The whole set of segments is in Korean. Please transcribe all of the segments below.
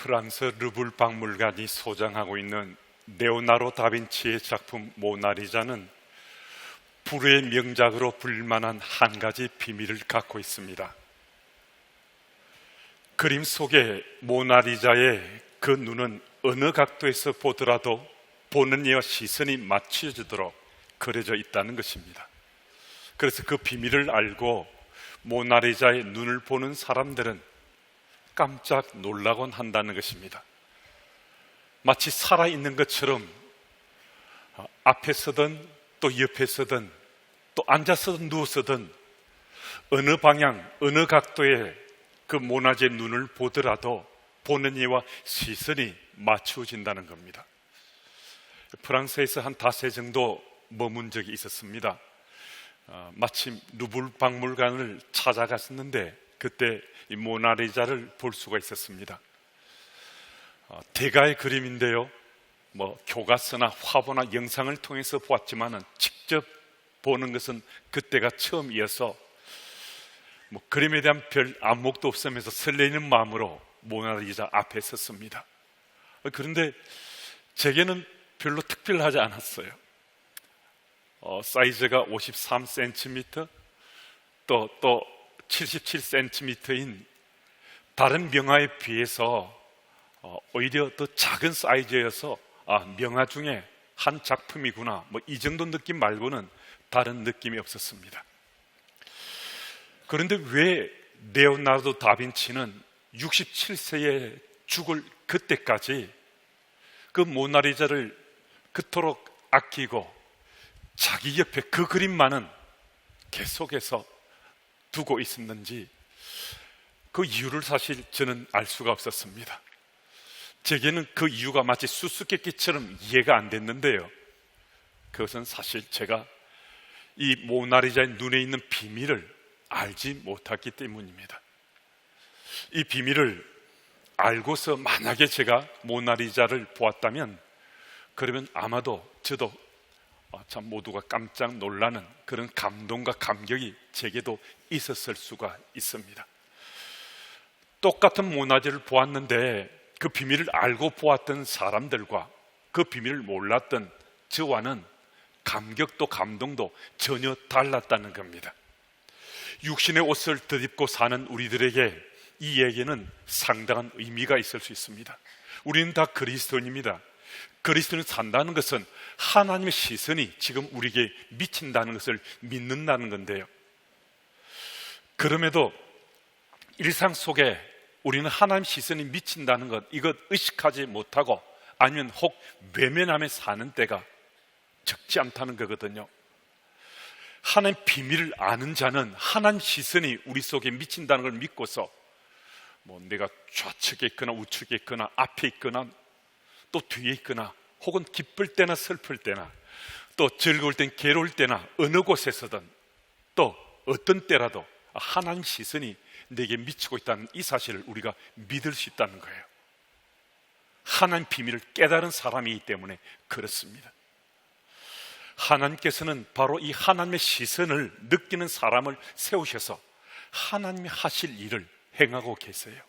프랑스 르불 박물관이 소장하고 있는 레오나르도 다빈치의 작품 모나리자는 불후의 명작으로 불만한 한 가지 비밀을 갖고 있습니다. 그림 속의 모나리자의 그 눈은 어느 각도에서 보더라도 보는 이와 시선이 맞춰지도록 그려져 있다는 것입니다. 그래서 그 비밀을 알고 모나리자의 눈을 보는 사람들은 깜짝 놀라곤 한다는 것입니다. 마치 살아있는 것처럼 앞에 서든 또 옆에 서든 또 앉아서든 누워서든 어느 방향, 어느 각도에 그 모나제 눈을 보더라도 보는 이와 시선이 맞추어진다는 겁니다. 프랑스에서 한 닷새 정도 머문 적이 있었습니다. 어, 마침 루블 박물관을 찾아갔었는데 그때 이 모나리자를 볼 수가 있었습니다. 어, 대가의 그림인데요. 뭐 교과서나 화보나 영상을 통해서 보았지만은 직접 보는 것은 그때가 처음이어서 뭐 그림에 대한 별 안목도 없으면서 설레는 마음으로 모나리자 앞에 섰습니다. 어, 그런데 제게는 별로 특별하지 않았어요. 어, 사이즈가 53cm 또, 또 77cm인 다른 명화에 비해서 어, 오히려 더 작은 사이즈여서 아, 명화 중에 한 작품이구나 뭐 이 정도 느낌 말고는 다른 느낌이 없었습니다. 그런데 왜 레오나르도 다빈치는 67세에 죽을 그때까지 그 모나리자를 그토록 아끼고 자기 옆에 그 그림만은 계속해서 두고 있었는지 그 이유를 사실 저는 알 수가 없었습니다. 제게는 그 이유가 마치 수수께끼처럼 이해가 안 됐는데요. 그것은 사실 제가 이 모나리자의 눈에 있는 비밀을 알지 못했기 때문입니다. 이 비밀을 알고서 만약에 제가 모나리자를 보았다면 그러면 아마도 저도 어, 참 모두가 깜짝 놀라는 그런 감동과 감격이 제게도 있었을 수가 있습니다. 똑같은 모나지를 보았는데 그 비밀을 알고 보았던 사람들과 그 비밀을 몰랐던 저와는 감격도 감동도 전혀 달랐다는 겁니다. 육신의 옷을 덧입고 사는 우리들에게 이 얘기는 상당한 의미가 있을 수 있습니다. 우리는 다 그리스도인입니다. 그리스도는 산다는 것은 하나님의 시선이 지금 우리에게 미친다는 것을 믿는다는 건데요. 그럼에도 일상 속에 우리는 하나님 시선이 미친다는 것, 이것 의식하지 못하고 아니면 혹 외면하며 사는 때가 적지 않다는 거거든요. 하나님 비밀을 아는 자는 하나님 시선이 우리 속에 미친다는 걸 믿고서 뭐 내가 좌측에 있거나 우측에 있거나 앞에 있거나 또 뒤에 있거나 혹은 기쁠 때나 슬플 때나 또 즐거울 땐 괴로울 때나 어느 곳에서든 또 어떤 때라도 하나님 시선이 내게 미치고 있다는 이 사실을 우리가 믿을 수 있다는 거예요. 하나님 비밀을 깨달은 사람이기 때문에 그렇습니다. 하나님께서는 바로 이 하나님의 시선을 느끼는 사람을 세우셔서 하나님이 하실 일을 행하고 계세요.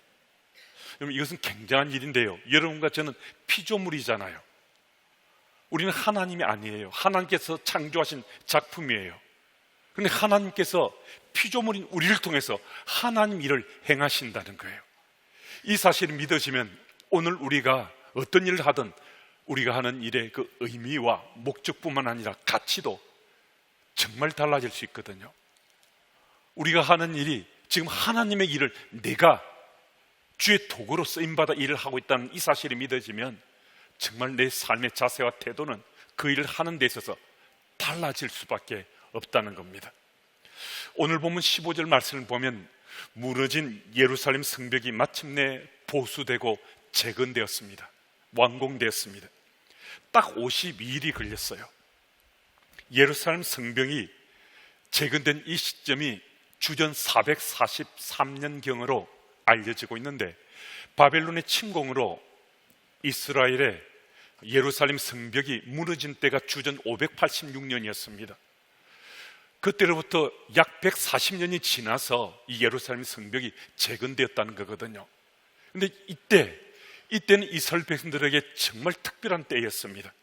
여러분 이것은 굉장한 일인데요. 여러분과 저는 피조물이잖아요. 우리는 하나님이 아니에요. 하나님께서 창조하신 작품이에요. 그런데 하나님께서 피조물인 우리를 통해서 하나님 일을 행하신다는 거예요. 이 사실을 믿어지면 오늘 우리가 어떤 일을 하든 우리가 하는 일의 그 의미와 목적뿐만 아니라 가치도 정말 달라질 수 있거든요. 우리가 하는 일이 지금 하나님의 일을 내가 주의 도구로 쓰임받아 일을 하고 있다는 이 사실이 믿어지면 정말 내 삶의 자세와 태도는 그 일을 하는 데 있어서 달라질 수밖에 없다는 겁니다. 오늘 보면 15절 말씀을 보면 무너진 예루살렘 성벽이 마침내 보수되고 재건되었습니다. 완공되었습니다. 딱 52일이 걸렸어요. 예루살렘 성벽이 재건된 이 시점이 주전 443년경으로 알려지고 있는데 바벨론의 침공으로 이스라엘의 예루살렘 성벽이 무너진 때가 주전 586년이었습니다. 그때로부터 약 140년이 지나서 이 예루살렘 성벽이 재건되었다는 거거든요. 근데 이때 이때는 이스라엘 백성들에게 정말 특별한 때였습니다.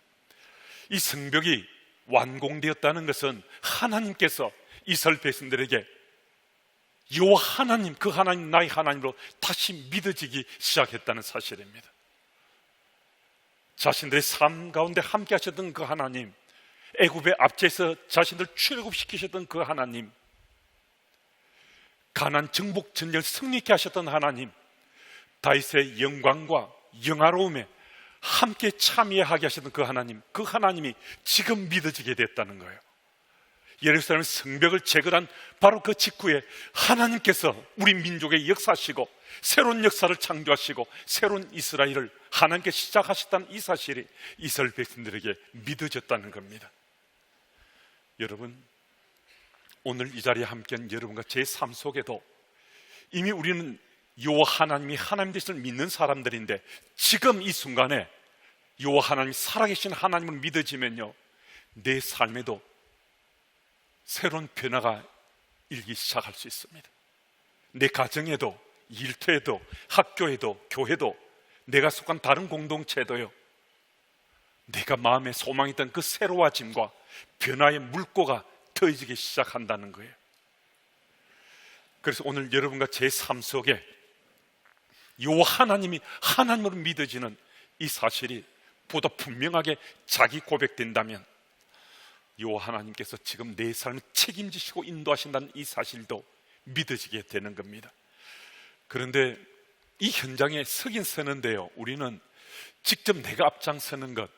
이 성벽이 완공되었다는 것은 하나님께서 이스라엘 백성들에게 요 하나님, 그 하나님, 나의 하나님으로 다시 믿어지기 시작했다는 사실입니다. 자신들의 삶 가운데 함께 하셨던 그 하나님, 애굽의 앞제에서 자신들 출애굽시키셨던 그 하나님, 가난 정복 전쟁 승리케 하셨던 하나님, 다윗의 영광과 영화로움에 함께 참여하게 하셨던 그 하나님, 그 하나님이 지금 믿어지게 됐다는 거예요. 예루살렘 성벽을 재건한 바로 그 직후에 하나님께서 우리 민족의 역사시고 새로운 역사를 창조하시고 새로운 이스라엘을 하나님께 시작하셨다는 이 사실이 이스라엘 백성들에게 믿어졌다는 겁니다. 여러분, 오늘 이 자리에 함께한 여러분과 제 삶 속에도 이미 우리는 요 하나님이 하나님 되심을 믿는 사람들인데 지금 이 순간에 요 하나님 살아계신 하나님을 믿어지면요 내 삶에도 새로운 변화가 일기 시작할 수 있습니다. 내 가정에도 일터에도 학교에도 교회도 내가 속한 다른 공동체도요. 내가 마음에 소망했던 그 새로워짐과 변화의 물꼬가 터지기 시작한다는 거예요. 그래서 오늘 여러분과 제 삶 속에 요 하나님이 하나님으로 믿어지는 이 사실이 보다 분명하게 자기 고백된다면 요 하나님께서 지금 내 삶을 책임지시고 인도하신다는 이 사실도 믿어지게 되는 겁니다. 그런데 이 현장에 서긴 서는데요. 우리는 직접 내가 앞장서는 것,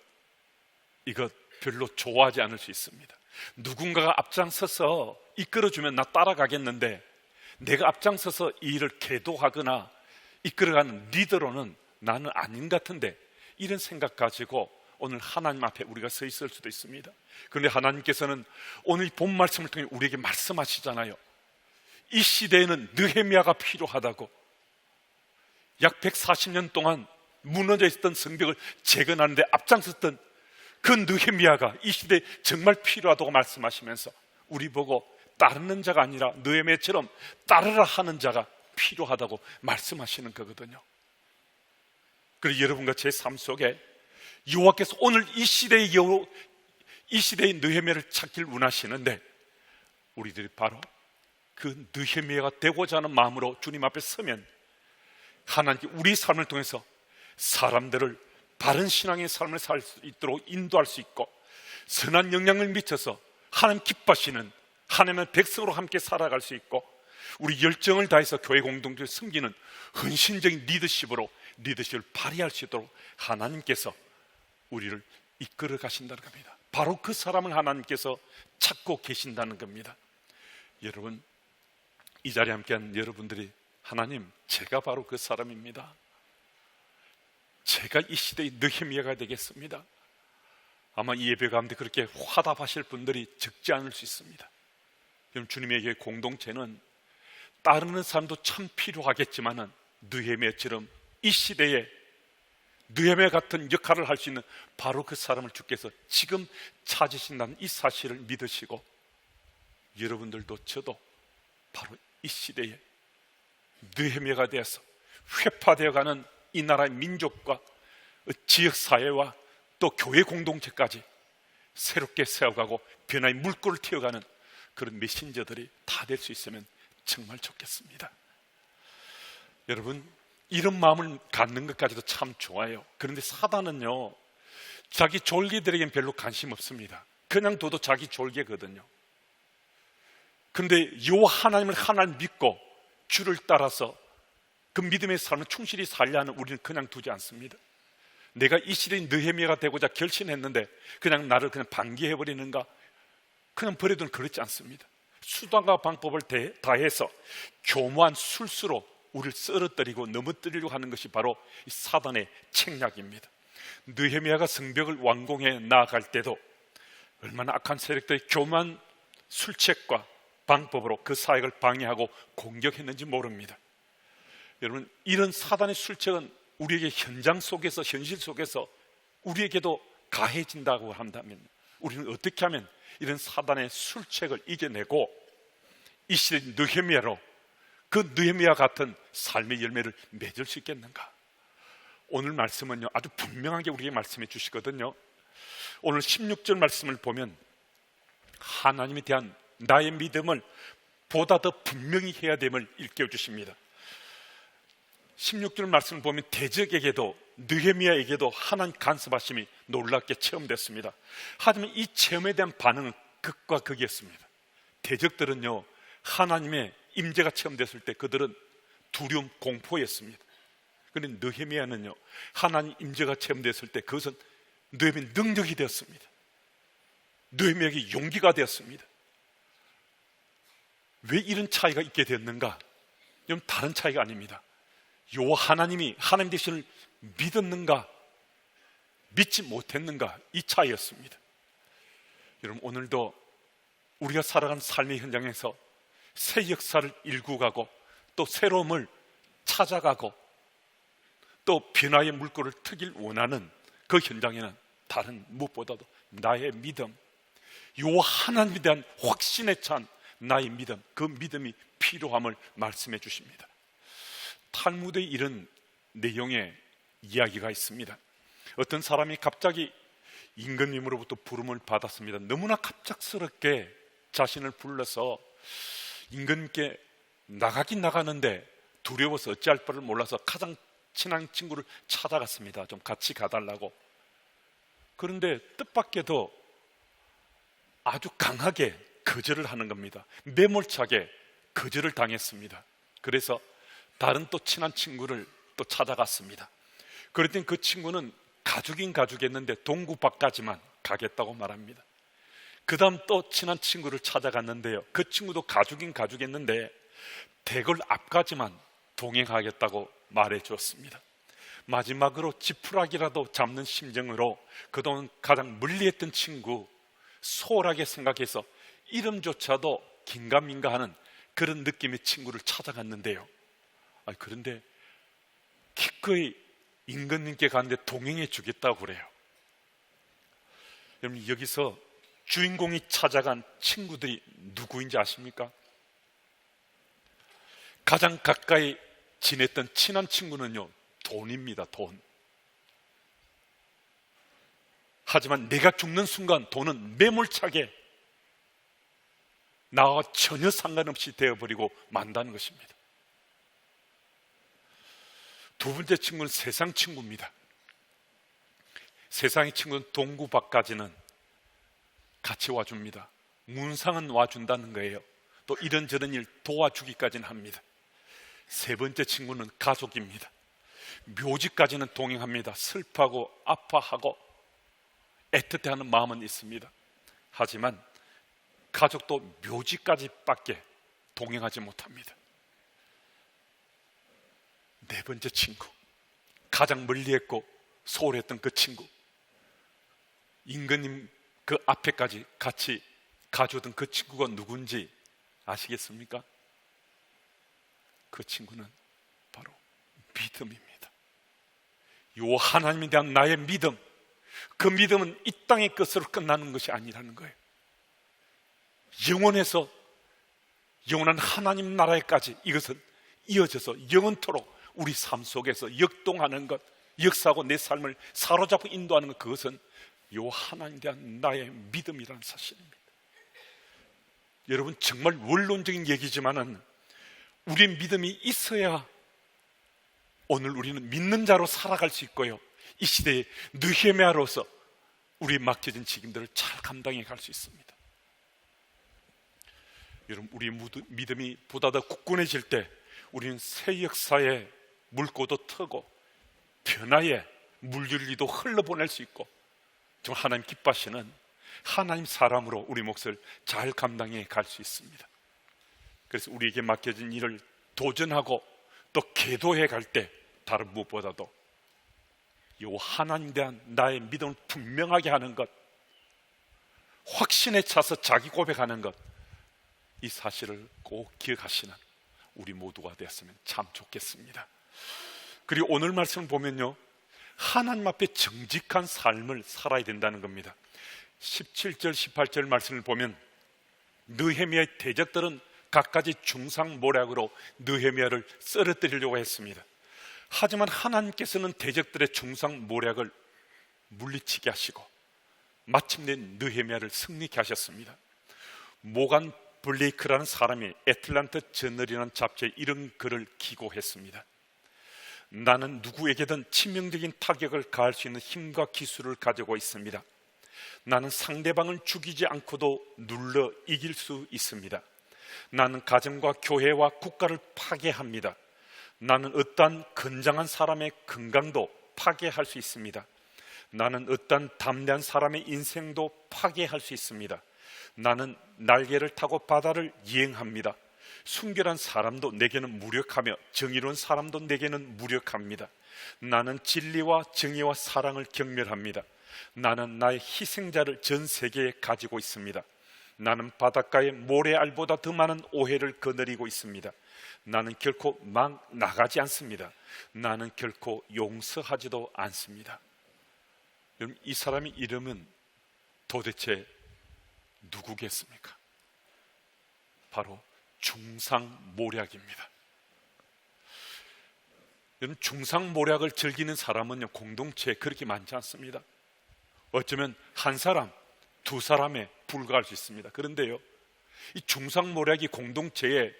이것 별로 좋아하지 않을 수 있습니다. 누군가가 앞장서서 이끌어주면 나 따라가겠는데 내가 앞장서서 이 일을 계도하거나 이끌어가는 리더로는 나는 아닌 같은데 이런 생각 가지고 오늘 하나님 앞에 우리가 서 있을 수도 있습니다. 그런데 하나님께서는 오늘 본 말씀을 통해 우리에게 말씀하시잖아요. 이 시대에는 느헤미야가 필요하다고. 약 140년 동안 무너져 있었던 성벽을 재건하는데 앞장섰던 그 느헤미야가 이 시대에 정말 필요하다고 말씀하시면서 우리 보고 따르는 자가 아니라 느헤미야처럼 따르라 하는 자가 필요하다고 말씀하시는 거거든요. 그리고 여러분과 제 삶 속에 여호와께서 오늘 이 시대의 여호 이 시대의 느헤미야를 찾길 원하시는데 우리들이 바로 그 느헤미야가 되고자 하는 마음으로 주님 앞에 서면 하나님께 우리 삶을 통해서 사람들을 바른 신앙의 삶을 살 수 있도록 인도할 수 있고 선한 영향을 미쳐서 하나님 기뻐하시는 하나님의 백성으로 함께 살아갈 수 있고 우리 열정을 다해서 교회 공동체를 섬기는 헌신적인 리더십으로 리더십을 발휘할 수 있도록 하나님께서 우리를 이끌어 가신다는 겁니다. 바로 그 사람을 하나님께서 찾고 계신다는 겁니다. 여러분, 이 자리에 함께한 여러분들이 하나님, 제가 바로 그 사람입니다. 제가 이 시대의 느헤미야가 되겠습니다. 아마 이 예배 가운데 그렇게 화답하실 분들이 적지 않을 수 있습니다. 그럼 주님에게 공동체는 따르는 사람도 참 필요하겠지만은 느헤미야처럼 이 시대에 느헤미야 같은 역할을 할 수 있는 바로 그 사람을 주께서 지금 찾으신다는 이 사실을 믿으시고 여러분들도 저도 바로 이 시대에 느헤미야가 되어서 회파되어가는 이 나라의 민족과 지역 사회와 또 교회 공동체까지 새롭게 세워가고 변화의 물꼬를 튀어가는 그런 메신저들이 다 될 수 있으면 정말 좋겠습니다. 여러분 이런 마음을 갖는 것까지도 참 좋아요. 그런데 사단은요, 자기 졸개들에겐 별로 관심 없습니다. 그냥 둬도 자기 졸개거든요. 근데 요 하나님을 하나님 믿고 주를 따라서 그 믿음의 삶을 충실히 살려 하는 우리는 그냥 두지 않습니다. 내가 이 시대의 느헤미야가 되고자 결심했는데 그냥 나를 그냥 방기해 버리는가? 그냥 버려두는 그렇지 않습니다. 수단과 방법을 다해서 교묘한 술수로 우리를 쓰러뜨리고 넘어뜨리려고 하는 것이 바로 이 사단의 책략입니다. 느헤미야가 성벽을 완공해 나아갈 때도 얼마나 악한 세력들이 교만 술책과 방법으로 그 사역을 방해하고 공격했는지 모릅니다. 여러분 이런 사단의 술책은 우리에게 현장 속에서 현실 속에서 우리에게도 가해진다고 한다면 우리는 어떻게 하면 이런 사단의 술책을 이겨내고 이 시대 느헤미야로 그 느헤미야 같은 삶의 열매를 맺을 수 있겠는가? 오늘 말씀은요 아주 분명하게 우리에게 말씀해 주시거든요. 오늘 16절 말씀을 보면 하나님에 대한 나의 믿음을 보다 더 분명히 해야 됨을 일깨워 주십니다. 16절 말씀을 보면 대적에게도 느헤미야에게도 하나님 간섭하심이 놀랍게 체험됐습니다. 하지만 이 체험에 대한 반응은 극과 극이었습니다. 대적들은요 하나님의 임재가 체험됐을 때 그들은 두려움 공포였습니다. 그런데 느헤미야는요 하나님 임재가 체험됐을 때 그것은 느헤미 능력이 되었습니다. 느헤미야에게 용기가 되었습니다. 왜 이런 차이가 있게 됐는가? 이건 다른 차이가 아닙니다. 요 하나님이 하나님 대신을 믿었는가? 믿지 못했는가? 이 차이였습니다. 여러분 오늘도 우리가 살아가는 삶의 현장에서 새 역사를 일구 가고 또 새로움을 찾아가고 또 변화의 물꼬를 트길 원하는 그 현장에는 다른 무엇보다도 나의 믿음, 요 하나님에 대한 확신에 찬 나의 믿음, 그 믿음이 필요함을 말씀해 주십니다. 탈무드에 이런 내용의 이야기가 있습니다. 어떤 사람이 갑자기 임금님으로부터 부름을 받았습니다. 너무나 갑작스럽게 자신을 불러서 임금님께 나가긴 나가는데 두려워서 어찌할 바를 몰라서 가장 친한 친구를 찾아갔습니다. 좀 같이 가달라고. 그런데 뜻밖에도 아주 강하게 거절을 하는 겁니다. 매몰차게 거절을 당했습니다. 그래서 다른 또 친한 친구를 또 찾아갔습니다. 그랬더니 그 친구는 가족인 가족이었는데 동구 밖까지만 가겠다고 말합니다. 그 다음 또 친한 친구를 찾아갔는데요. 그 친구도 가족인 가족이었는데 대걸 앞까지만 동행하겠다고 말해 주었습니다. 마지막으로 지푸라기라도 잡는 심정으로 그동안 가장 멀리했던 친구 소홀하게 생각해서 이름조차도 긴가민가 하는 그런 느낌의 친구를 찾아갔는데요. 아, 그런데 기꺼이 임금님께 가는데 동행해 주겠다고 그래요. 여러분 여기서 주인공이 찾아간 친구들이 누구인지 아십니까? 가장 가까이 지냈던 친한 친구는요, 돈입니다, 돈. 하지만 내가 죽는 순간 돈은 매몰차게 나와 전혀 상관없이 되어버리고 만다는 것입니다. 두 번째 친구는 세상 친구입니다. 세상의 친구는 동구 밖까지는 같이 와줍니다. 문상은 와준다는 거예요. 또 이런저런 일 도와주기까지는 합니다. 세 번째 친구는 가족입니다. 묘지까지는 동행합니다. 슬퍼하고 아파하고 애틋해하는 마음은 있습니다. 하지만 가족도 묘지까지밖에 동행하지 못합니다. 네 번째 친구, 가장 멀리했고 소홀했던 그 친구, 임금님 그 앞에까지 같이 가져오던 그 친구가 누군지 아시겠습니까? 그 친구는 바로 믿음입니다. 요 하나님에 대한 나의 믿음, 그 믿음은 이 땅의 것으로 끝나는 것이 아니라는 거예요. 영원해서 영원한 하나님 나라에까지 이것은 이어져서 영원토록 우리 삶 속에서 역동하는 것, 역사하고 내 삶을 사로잡고 인도하는 것, 그것은 요 하나님에 대한 나의 믿음이라는 사실입니다. 여러분 정말 원론적인 얘기지만은 우리 믿음이 있어야 오늘 우리는 믿는 자로 살아갈 수 있고요. 이 시대에 느헤미야로서 우리 맡겨진 책임들을 잘 감당해 갈 수 있습니다. 여러분 우리 믿음이 보다 더 굳건해질 때 우리는 새 역사의 물고도 트고 변화의 물줄기도 흘러보낼 수 있고 정말 하나님 기뻐하시는 하나님 사람으로 우리 몫을 잘 감당해 갈 수 있습니다. 그래서 우리에게 맡겨진 일을 도전하고 또 계도해 갈 때 다른 무엇보다도 이 하나님 대한 나의 믿음을 분명하게 하는 것, 확신에 차서 자기 고백하는 것, 이 사실을 꼭 기억하시는 우리 모두가 되었으면 참 좋겠습니다. 그리고 오늘 말씀을 보면요. 하나님 앞에 정직한 삶을 살아야 된다는 겁니다. 17절, 18절 말씀을 보면 느헤미야의 대적들은 갖가지 중상 모략으로 느헤미야를 쓰러뜨리려고 했습니다. 하지만 하나님께서는 대적들의 중상 모략을 물리치게 하시고 마침내 느헤미야를 승리케 하셨습니다. 모간 블레이크라는 사람이 애틀란트 저널이라는 잡지에 이런 글을 기고했습니다. 나는 누구에게든 치명적인 타격을 가할 수 있는 힘과 기술을 가지고 있습니다. 나는 상대방을 죽이지 않고도 눌러 이길 수 있습니다. 나는 가정과 교회와 국가를 파괴합니다. 나는 어떠한 건장한 사람의 건강도 파괴할 수 있습니다. 나는 어떠한 담대한 사람의 인생도 파괴할 수 있습니다. 나는 날개를 타고 바다를 이행합니다. 순결한 사람도 내게는 무력하며 정의로운 사람도 내게는 무력합니다. 나는 진리와 정의와 사랑을 경멸합니다. 나는 나의 희생자를 전 세계에 가지고 있습니다. 나는 바닷가의 모래알보다 더 많은 오해를 거느리고 있습니다. 나는 결코 막 나가지 않습니다. 나는 결코 용서하지도 않습니다. 여러분, 이 사람의 이름은 도대체 누구겠습니까? 바로 중상모략입니다. 여러분, 중상모략을 즐기는 사람은요, 공동체에 그렇게 많지 않습니다. 어쩌면 한 사람, 두 사람에 불과할 수 있습니다. 그런데요, 이 중상모략이 공동체에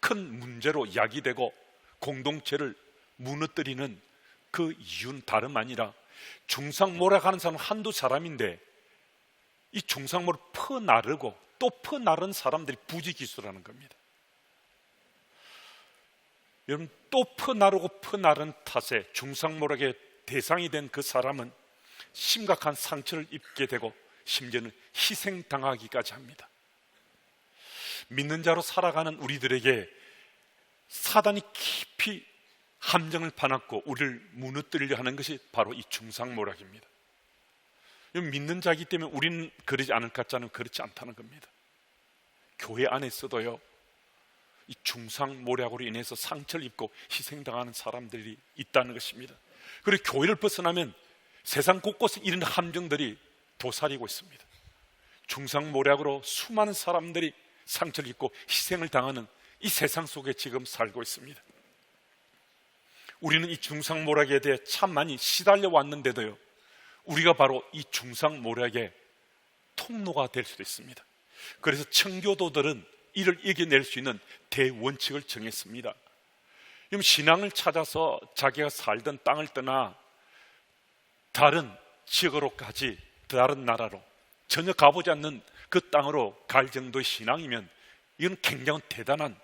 큰 문제로 야기되고 공동체를 무너뜨리는 그 이유는 다름 아니라 중상모략하는 사람은 한두 사람인데 이 중상모를 퍼나르고 또 퍼나른 사람들이 부지기수라는 겁니다. 여러분 또 퍼나르고 퍼나른 탓에 중상모략의 대상이 된 그 사람은 심각한 상처를 입게 되고 심지어는 희생당하기까지 합니다. 믿는 자로 살아가는 우리들에게 사단이 깊이 함정을 파놨고 우리를 무너뜨리려 하는 것이 바로 이 중상모략입니다. 믿는 자이기 때문에 우리는 그러지 않을 것 같지 않으면 그렇지 않다는 겁니다. 교회 안에서도요, 이 중상 모략으로 인해서 상처를 입고 희생당하는 사람들이 있다는 것입니다. 그리고 교회를 벗어나면 세상 곳곳에 이런 함정들이 도사리고 있습니다. 중상 모략으로 수많은 사람들이 상처를 입고 희생을 당하는 이 세상 속에 지금 살고 있습니다. 우리는 이 중상 모략에 대해 참 많이 시달려 왔는데도요, 우리가 바로 이 중상 모략의 통로가 될 수도 있습니다. 그래서 청교도들은 이를 이겨낼 수 있는 대원칙을 정했습니다. 그럼 신앙을 찾아서 자기가 살던 땅을 떠나 다른 지역으로까지 다른 나라로 전혀 가보지 않는 그 땅으로 갈 정도의 신앙이면 이건 굉장히 대단한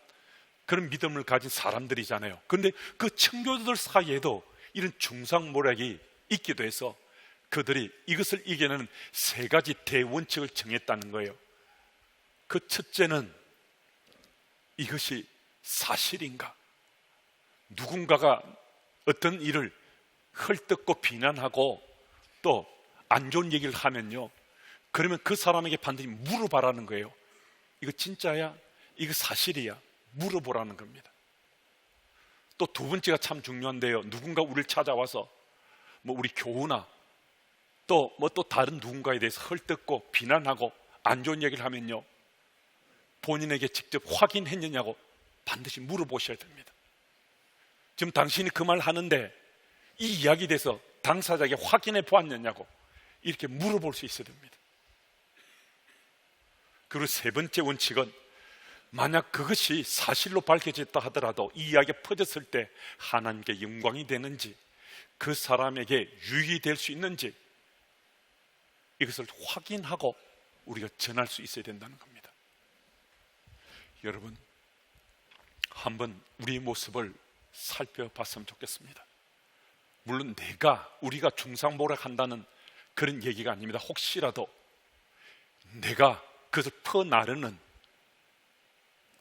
그런 믿음을 가진 사람들이잖아요. 그런데 그 청교도들 사이에도 이런 중상모략이 있기도 해서 그들이 이것을 이겨내는 세 가지 대원칙을 정했다는 거예요. 그 첫째는 이것이 사실인가? 누군가가 어떤 일을 헐뜯고 비난하고 또 안 좋은 얘기를 하면요. 그러면 그 사람에게 반드시 물어봐라는 거예요. 이거 진짜야? 이거 사실이야? 물어보라는 겁니다. 또 두 번째가 참 중요한데요. 누군가 우리를 찾아와서 뭐 우리 교우나 또 뭐또 다른 누군가에 대해서 헐뜯고 비난하고 안 좋은 얘기를 하면요. 본인에게 직접 확인했느냐고 반드시 물어보셔야 됩니다. 지금 당신이 그 말 하는데 이 이야기에 대해서 당사자에게 확인해 보았느냐고 이렇게 물어볼 수 있어야 됩니다. 그리고 세 번째 원칙은 만약 그것이 사실로 밝혀졌다 하더라도 이 이야기가 퍼졌을 때 하나님께 영광이 되는지 그 사람에게 유익이 될 수 있는지 이것을 확인하고 우리가 전할 수 있어야 된다는 겁니다. 여러분, 한번 우리 모습을 살펴봤으면 좋겠습니다. 물론 내가 우리가 중상모략한다는 그런 얘기가 아닙니다. 혹시라도 내가 그것을 퍼나르는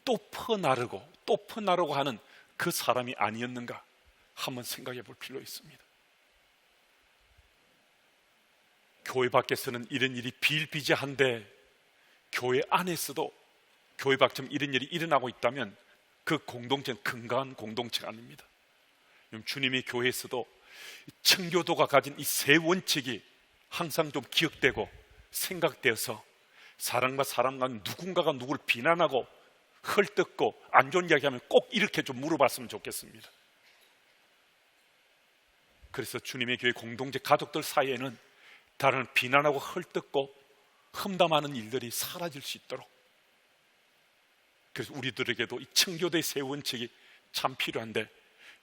또 퍼나르고 또 퍼나르고 하는 그 사람이 아니었는가 한번 생각해 볼 필요 있습니다. 교회 밖에서는 이런 일이 비일비재한데 교회 안에서도 교회 밖처럼 이런 일이 일어나고 있다면 그 공동체는 건강한 공동체가 아닙니다. 주님이 교회에서도 청교도가 가진 이 세 원칙이 항상 좀 기억되고 생각되어서 사람과 사람 간 누군가가 누구를 비난하고 헐뜯고 안 좋은 이야기하면 꼭 이렇게 좀 물어봤으면 좋겠습니다. 그래서 주님의 교회 공동체 가족들 사이에는 다른 비난하고 헐뜯고 험담하는 일들이 사라질 수 있도록 그래서 우리들에게도 이 청교도의 세 원칙이 참 필요한데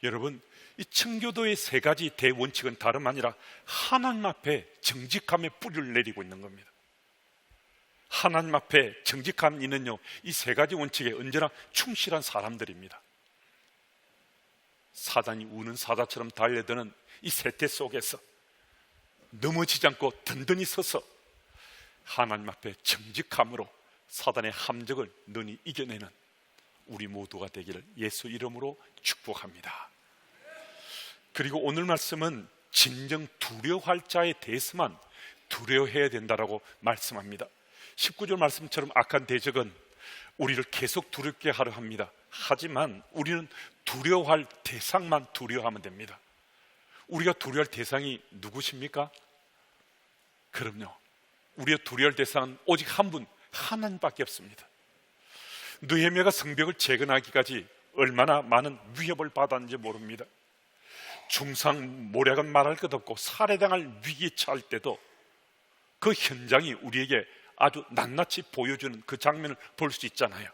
여러분 이 청교도의 세 가지 대원칙은 다름 아니라 하나님 앞에 정직함의 뿌리를 내리고 있는 겁니다. 하나님 앞에 정직한 이는요 이 세 가지 원칙에 언제나 충실한 사람들입니다. 사단이 우는 사자처럼 달려드는 이 세태 속에서 넘어지지 않고 든든히 서서 하나님 앞에 정직함으로 사단의 함정을 능히 이겨내는 우리 모두가 되기를 예수 이름으로 축복합니다. 그리고 오늘 말씀은 진정 두려워할 자에 대해서만 두려워해야 된다라고 말씀합니다. 19절 말씀처럼 악한 대적은 우리를 계속 두렵게 하려 합니다. 하지만 우리는 두려워할 대상만 두려워하면 됩니다. 우리가 두려워할 대상이 누구십니까? 그럼요. 우리가 두려워할 대상은 오직 한 분, 하나님밖에 없습니다. 느헤미야가 성벽을 재건하기까지 얼마나 많은 위협을 받았는지 모릅니다. 중상 모략은 말할 것 없고 살해당할 위기에 처할 때도 그 현장이 우리에게 아주 낱낱이 보여주는 그 장면을 볼 수 있잖아요.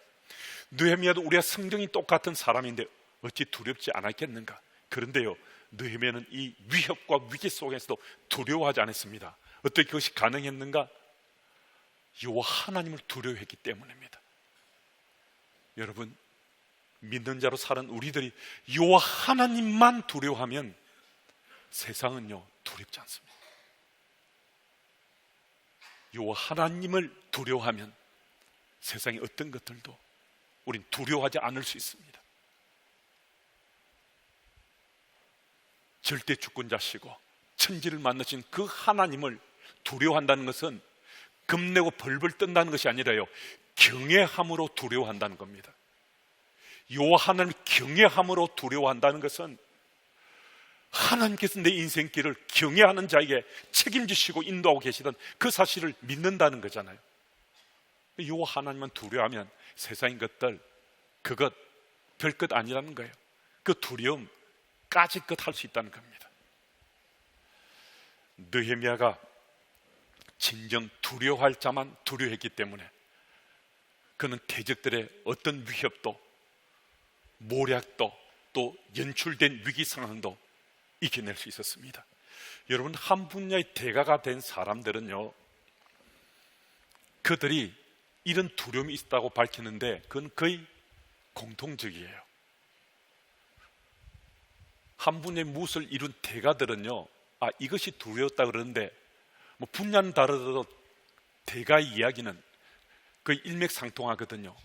느헤미야도 우리가 성경이 똑같은 사람인데 어찌 두렵지 않았겠는가? 그런데요, 느헤미야는 이 위협과 위기 속에서도 두려워하지 않았습니다. 어떻게 그것이 가능했는가? 여호와 하나님을 두려워했기 때문입니다. 여러분 믿는 자로 사는 우리들이 여호와 하나님만 두려워하면 세상은요 두렵지 않습니다. 여호와 하나님을 두려워하면 세상의 어떤 것들도 우린 두려워하지 않을 수 있습니다. 절대 주권자시고 천지를 만드신 그 하나님을 두려워한다는 것은 겁내고 벌벌 뜬다는 것이 아니라요 경외함으로 두려워한다는 겁니다. 요 하나님 경외함으로 두려워한다는 것은 하나님께서 내 인생길을 경외하는 자에게 책임지시고 인도하고 계시던 그 사실을 믿는다는 거잖아요. 요 하나님만 두려워하면 세상의 것들 그것 별 것 아니라는 거예요. 그 두려움 까짓 것 할 수 있다는 겁니다. 느헤미야가 진정 두려워할 자만 두려워했기 때문에 그는 대적들의 어떤 위협도 모략도 또 연출된 위기 상황도 이겨낼 수 있었습니다. 여러분 한 분야의 대가가 된 사람들은요 그들이 이런 두려움이 있다고 밝히는데 그건 거의 공통적이에요. 한 분의 무엇을 이룬 대가들은요, 아 이것이 두려웠다 그러는데 뭐 분야는 다르더라도 대가의 이야기는 그 일맥상통하거든요.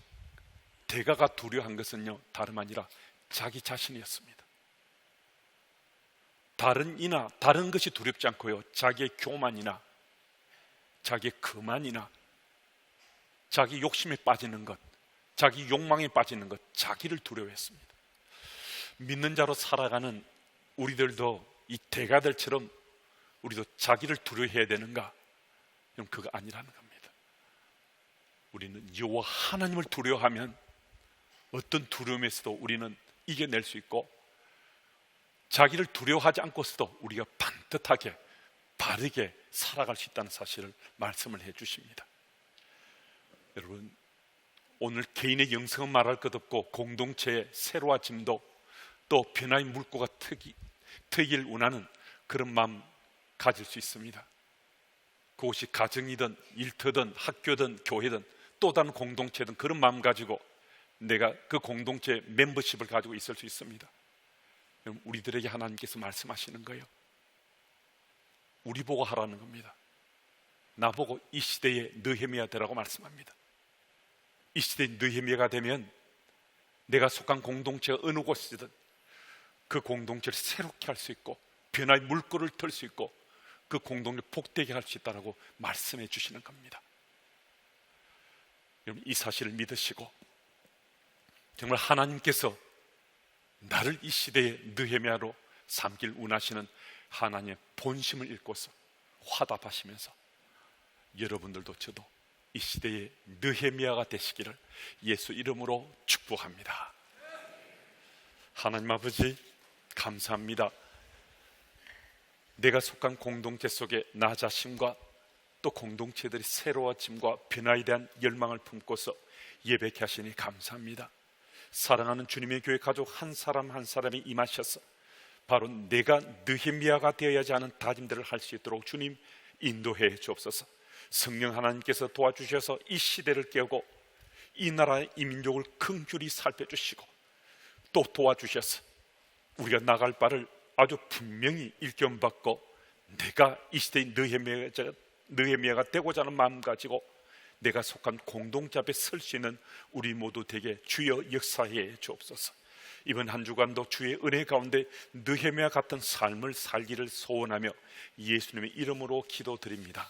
대가가 두려워한 것은요 다름 아니라 자기 자신이었습니다. 다른 이나 다른 것이 두렵지 않고요 자기의 교만이나 자기의 거만이나 자기 욕심에 빠지는 것, 자기 욕망에 빠지는 것, 자기를 두려워했습니다. 믿는 자로 살아가는 우리들도 이 대가들처럼 우리도 자기를 두려워해야 되는가? 그럼 그거 아니라는 겁니다. 우리는 여호와 하나님을 두려워하면 어떤 두려움에서도 우리는 이겨낼 수 있고 자기를 두려워하지 않고서도 우리가 반듯하게 바르게 살아갈 수 있다는 사실을 말씀을 해 주십니다. 여러분 오늘 개인의 영성은 말할 것 없고 공동체의 새로워짐도 또 변화의 물꼬가 트기, 트길 원하는 그런 마음 가질 수 있습니다. 그것이 가정이든 일터든 학교든 교회든 또 다른 공동체든 그런 마음 가지고 내가 그 공동체 멤버십을 가지고 있을 수 있습니다. 우리들에게 하나님께서 말씀하시는 거예요. 우리 보고 하라는 겁니다. 나보고 이 시대에 느헤미야 되라고 말씀합니다. 이 시대에 느헤미야가 되면 내가 속한 공동체가 어느 곳이든 그 공동체를 새롭게 할 수 있고 변화의 물꼬를 틀수 있고 그 공동체 복되게 할 수 있다라고 말씀해 주시는 겁니다. 여러분 이 사실을 믿으시고 정말 하나님께서 나를 이 시대의 느헤미야로 삼길 운하시는 하나님의 본심을 읽고서 화답하시면서 여러분들도 저도 이 시대의 느헤미야가 되시기를 예수 이름으로 축복합니다. 하나님 아버지 감사합니다. 내가 속한 공동체 속에 나 자신과 또 공동체들이 새로워짐과 변화에 대한 열망을 품고서 예배케 하시니 감사합니다. 사랑하는 주님의 교회 가족 한 사람 한 사람이 임하셔서 바로 내가 느헤미야가 되어야지 하는 다짐들을 할 수 있도록 주님 인도해 주옵소서. 성령 하나님께서 도와주셔서 이 시대를 깨우고 이 나라의 이 민족을 긍휼히 살펴주시고 또 도와주셔서 우리가 나갈 바를 아주 분명히 일견받고 내가 이 시대의 느헤미야가, 느헤미야가 되고자 하는 마음 가지고 내가 속한 공동체 앞에 설 수 있는 우리 모두 되게 주여 역사해 주옵소서. 이번 한 주간도 주의 은혜 가운데 느헤미야 같은 삶을 살기를 소원하며 예수님의 이름으로 기도드립니다.